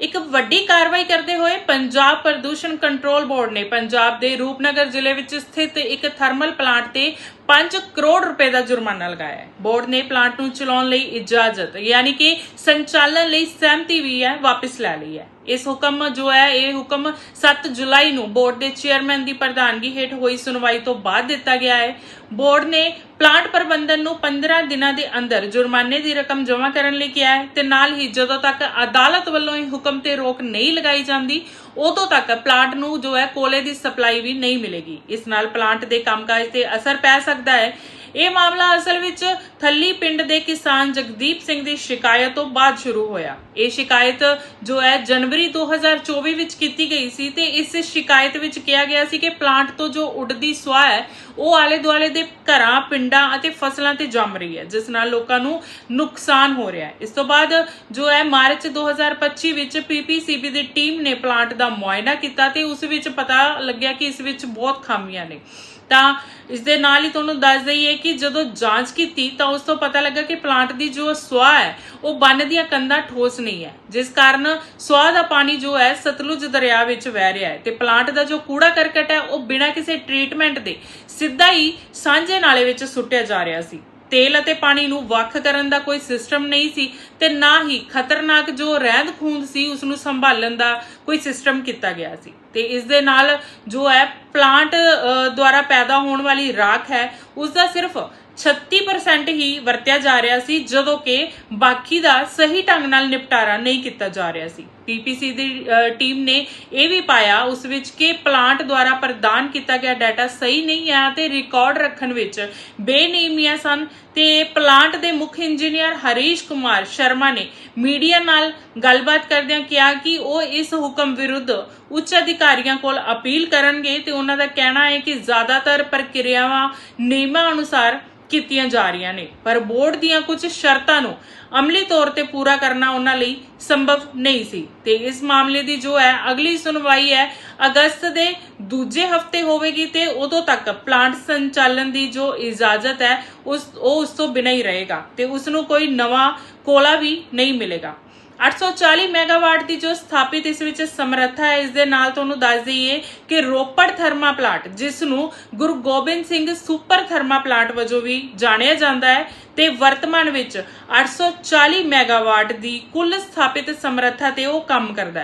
ਇੱਕ ਵੱਡੀ ਕਾਰਵਾਈ ਕਰਦੇ ਹੋਏ ਪੰਜਾਬ ਪ੍ਰਦੂਸ਼ਣ ਕੰਟਰੋਲ ਬੋਰਡ ਨੇ ਪੰਜਾਬ ਦੇ ਰੂਪਨਗਰ ਜ਼ਿਲ੍ਹੇ ਵਿੱਚ ਸਥਿਤ ਇੱਕ ਥਰਮਲ ਪਲਾਂਟ ਤੇ 5 ਕਰੋੜ ਰੁਪਏ ਦਾ ਜੁਰਮਾਨਾ ਲਗਾਇਆ ਹੈ। ਬੋਰਡ ਨੇ ਪਲਾਂਟ ਨੂੰ ਚਲਾਉਣ ਲਈ ਇਜਾਜ਼ਤ, ਯਾਨੀ ਕਿ ਸੰਚਾਲਨ ਲਈ ਸਹਿਮਤੀ ਵੀ ਹੈ, ਵਾਪਸ ਲੈ ਲਈ ਹੈ। ਇਸ ਹੁਕਮ ਜੋ ਹੈ, ਇਹ ਹੁਕਮ 7 ਜੁਲਾਈ ਨੂੰ ਬੋਰਡ ਦੇ ਚੇਅਰਮੈਨ ਦੀ ਪ੍ਰਧਾਨਗੀ ਹੇਠ ਹੋਈ ਸੁਣਵਾਈ ਤੋਂ ਬਾਅਦ ਦਿੱਤਾ ਗਿਆ ਹੈ। ਬੋਰਡ ਨੇ ਪਲਾਂਟ ਪ੍ਰਬੰਧਨ ਨੂੰ 15 ਦਿਨਾਂ ਦੇ ਅੰਦਰ ਜੁਰਮਾਨੇ ਦੀ ਰਕਮ ਜਮ੍ਹਾਂ ਕਰਨ ਲਈ ਕਿਹਾ ਹੈ ਤੇ ਨਾਲ ਹੀ ਜਦੋਂ ਤੱਕ ਅਦਾਲਤ ਵੱਲੋਂ ਇਹ ਹੁਕਮ ਤੇ ਰੋਕ ਨਹੀਂ ਲਗਾਈ ਜਾਂਦੀ ਉਦੋਂ ਤੱਕ ਪਲਾਂਟ ਨੂੰ ਜੋ ਹੈ ਕੋਲੇ ਦੀ ਸਪਲਾਈ ਵੀ ਨਹੀਂ ਮਿਲੇਗੀ। ਇਸ ਨਾਲ ਪਲਾਂਟ ਦੇ ਕੰਮਕਾਜ ਤੇ ਅਸਰ ਪੈ ਸਕਦਾ ਹੈ। ਇਹ ਮਾਮਲਾ ਅਸਲ ਵਿੱਚ ਥੱਲੀ ਪਿੰਡ ਦੇ ਕਿਸਾਨ ਜਗਦੀਪ ਸਿੰਘ ਦੀ ਸ਼ਿਕਾਇਤ ਤੋਂ ਬਾਅਦ ਸ਼ੁਰੂ ਹੋਇਆ। ਇਹ ਸ਼ਿਕਾਇਤ ਜੋ ਹੈ ਜਨਵਰੀ 2024 ਵਿੱਚ ਕੀਤੀ ਗਈ ਸੀ ਤੇ ਇਸ ਸ਼ਿਕਾਇਤ ਵਿੱਚ ਕਿਹਾ ਗਿਆ ਸੀ ਕਿ ਪਲਾਂਟ ਤੋਂ ਜੋ ਉੱਡਦੀ ਸਵਾਹ ਹੈ ਉਹ ਆਲੇ ਦੁਆਲੇ ਦੇ ਘਰਾਂ, ਪਿੰਡਾਂ ਅਤੇ ਫਸਲਾਂ ਤੇ ਜੰਮ ਰਹੀ ਹੈ, ਜਿਸ ਨਾਲ ਲੋਕਾਂ ਨੂੰ ਨੁਕਸਾਨ ਹੋ ਰਿਹਾ ਹੈ। ਇਸ ਤੋਂ ਬਾਅਦ ਜੋ ਹੈ, ਮਾਰਚ 2025 ਵਿੱਚ ਪੀਪੀਸੀਬੀ ਦੀ ਟੀਮ ਨੇ ਪਲਾਂਟ ਦਾ ਮੁਆਇਨਾ ਕੀਤਾ ਤੇ ਉਸ ਵਿੱਚ ਪਤਾ ਲੱਗਿਆ ਕਿ ਇਸ ਵਿੱਚ ਬਹੁਤ ਖਾਮੀਆਂ ਨੇ। ਤਾਂ ਇਸ ਦੇ ਨਾਲ ਹੀ ਤੁਹਾਨੂੰ ਦੱਸ ਦਈਏ ਕਿ ਜਦੋਂ ਜਾਂਚ ਕੀਤੀ ਤਾਂ ਉਸ ਤੋਂ ਪਤਾ ਲੱਗਾ ਕਿ ਪਲਾਂਟ ਦੀ ਜੋ ਸਵਾਹ ਹੈ, ਉਹ ਬੰਨ ਦੀਆਂ ਕੰਧਾਂ ਠੋਸ ਨਹੀਂ ਹੈ। ਜਿਸ ਕਾਰਨ ਸਵਾਹ ਦਾ ਪਾਣੀ ਜੋ ਹੈ, ਸਤਲੁਜ ਦਰਿਆ ਵਿੱਚ ਵਹਿ ਰਿਹਾ ਹੈ ਤੇ ਪਲਾਂਟ ਦਾ ਜੋ ਕੂੜਾ ਕਰਕਟ ਹੈ, ਉਹ ਬਿਨਾਂ ਕਿਸੇ ਟ੍ਰੀਟਮੈਂਟ ਦੇ ਸਿੱਧਾ ਹੀ ਸਾਂਝੇ ਨਾਲੇ ਵਿੱਚ ਸੁੱਟਿਆ ਜਾ ਰਿਹਾ ਸੀ। ਤੇਲ ਅਤੇ ਪਾਣੀ ਨੂੰ ਵੱਖ ਕਰਨ ਦਾ ਕੋਈ ਸਿਸਟਮ ਨਹੀਂ ਸੀ ਤੇ ਨਾ ਹੀ ਖਤਰਨਾਕ ਜੋ ਰਹਿੰਦ ਖੂੰਦ ਸੀ ਉਸ ਨੂੰ ਸੰਭਾਲਣ ਦਾ ਕੋਈ ਸਿਸਟਮ ਕੀਤਾ ਗਿਆ ਸੀ। ਤੇ ਇਸ ਦੇ ਨਾਲ ਜੋ ਹੈ ਪਲਾਂਟ ਦੁਆਰਾ ਪੈਦਾ ਹੋਣ ਵਾਲੀ ਰਾਖ ਹੈ ਉਸ ਦਾ ਸਿਰਫ 36% ਹੀ ਵਰਤਿਆ ਜਾ ਰਿਹਾ ਸੀ, ਜਦੋਂ ਕਿ ਬਾਕੀ ਦਾ ਸਹੀ ਢੰਗ ਨਾਲ ਨਿਪਟਾਰਾ ਨਹੀਂ ਕੀਤਾ ਜਾ ਰਿਹਾ ਸੀ। ਪੀਪੀਸੀ ਦੀ ਟੀਮ ਨੇ ਇਹ ਵੀ ਪਾਇਆ ਉਸ ਵਿੱਚ ਕਿ ਪਲਾਂਟ ਦੁਆਰਾ ਪ੍ਰਦਾਨ ਕੀਤਾ ਗਿਆ ਡਾਟਾ ਸਹੀ ਨਹੀਂ ਹੈ ਤੇ ਰਿਕਾਰਡ ਰੱਖਣ ਵਿੱਚ ਬੇਨਿਯਮੀਆਂ ਸਨ ਤੇ ਪਲਾਂਟ ਦੇ ਮੁੱਖ ਇੰਜੀਨੀਅਰ ਹਰੀਸ਼ ਕੁਮਾਰ ਸ਼ਰਮਾ ਨੇ ਮੀਡੀਆ ਨਾਲ ਗੱਲਬਾਤ ਕਰਦਿਆਂ ਕਿਹਾ ਕਿ ਉਹ ਇਸ ਹੁਕਮ ਵਿਰੁੱਧ ਉੱਚ ਅਧਿਕਾਰੀਆਂ ਕੋਲ ਅਪੀਲ ਕਰਨਗੇ ਤੇ ਉਹਨਾਂ ਦਾ ਕਹਿਣਾ ਹੈ ਕਿ ਜ਼ਿਆਦਾਤਰ ਪ੍ਰਕਿਰਿਆਵਾਂ ਨਿਯਮਾਂ ਅਨੁਸਾਰ ਕੀਤੀਆਂ ਜਾ ਰਹੀਆਂ ਨੇ। ਪਰ ਬੋਰਡ ਦੀਆਂ ਕੁਝ ਸ਼ਰਤਾਂ ਨੂੰ ਅਮਲੀ ਤੌਰ ਤੇ ਪੂਰਾ ਕਰਨਾ ਉਹਨਾਂ ਲਈ ਸੰਭਵ ਨਹੀਂ ਸੀ। ਤੇ ਇਸ ਮਾਮਲੇ ਦੀ ਜੋ ਹੈ ਅਗਲੀ ਸੁਣਵਾਈ ਹੈ ਅਗਸਤ ਦੇ ਦੂਜੇ ਹਫ਼ਤੇ ਹੋਵੇਗੀ ਤੇ ਉਦੋਂ ਤੱਕ ਪਲਾਂਟ ਸੰਚਾਲਨ ਦੀ ਜੋ ਇਜਾਜ਼ਤ ਹੈ ਉਸ ਉਹ ਉਸ ਤੋਂ ਬਿਨਾਂ ਹੀ ਰਹੇਗਾ ਤੇ ਉਸ ਨੂੰ ਕੋਈ ਨਵਾਂ ਕੋਲਾ ਵੀ ਨਹੀਂ ਮਿਲੇਗਾ। 840 ਮੈਗਾਵਾਟ ਦੀ ਜੋ ਸਥਾਪਿਤ ਇਸ ਵਿੱਚ ਸਮਰੱਥਾ ਹੈ, ਇਸ ਦੇ ਨਾਲ ਤੁਹਾਨੂੰ ਦੱਸ ਦਈਏ ਕਿ ਰੋਪੜ ਥਰਮਾ ਪਲਾਂਟ, ਜਿਸ ਨੂੰ Guru Gobind Singh super thermal plant ਵਜੋਂ ਵੀ ਜਾਣਿਆ ਜਾਂਦਾ ਹੈ ਤੇ ਵਰਤਮਾਨ ਵਿੱਚ 840 ਮੈਗਾਵਾਟ ਦੀ ਕੁੱਲ ਸਥਾਪਿਤ ਸਮਰੱਥਾ ਤੇ ਉਹ ਕੰਮ ਕਰਦਾ ਹੈ।